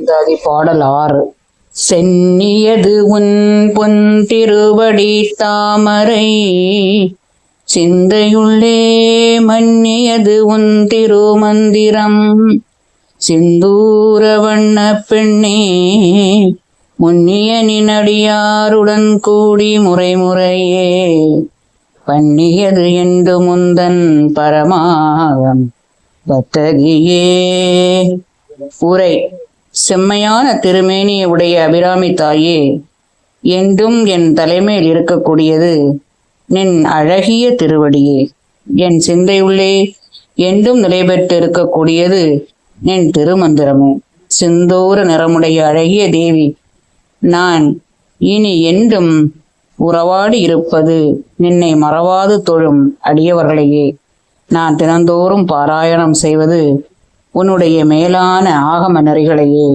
அந்தாதி பாடல் ஆறு சென்னியது உன் பொன் திருவடி தாமரை சிந்தையுள்ளே மன்னியது உன் திருமந்திரம். சிந்தூர வண்ண பெண்ணே முன்னிய நினடியாருடன் கூடி முறைமுறையே பண்ணியது என்று முந்தன் பரமாகம் பத்தகியே உரை. செம்மையான திருமேனியை உடைய அபிராமி தாயே என்றும் என் தலைமையில் இருக்கக்கூடியது நின் அழகிய திருவடியே. என் சிந்தையுள்ளே என்றும் நிலை பெற்று இருக்கக்கூடியது நின் திருமந்திரமே. சிந்தூர நிறமுடைய அழகிய தேவி நான் இனி என்றும் உறவாடி இருப்பது நின்னை மறவாது தொழும் அடியவர்களையே. நான் தினந்தோறும் பாராயணம் செய்வது உன்னுடைய மேலான ஆகம நெறிகளையே.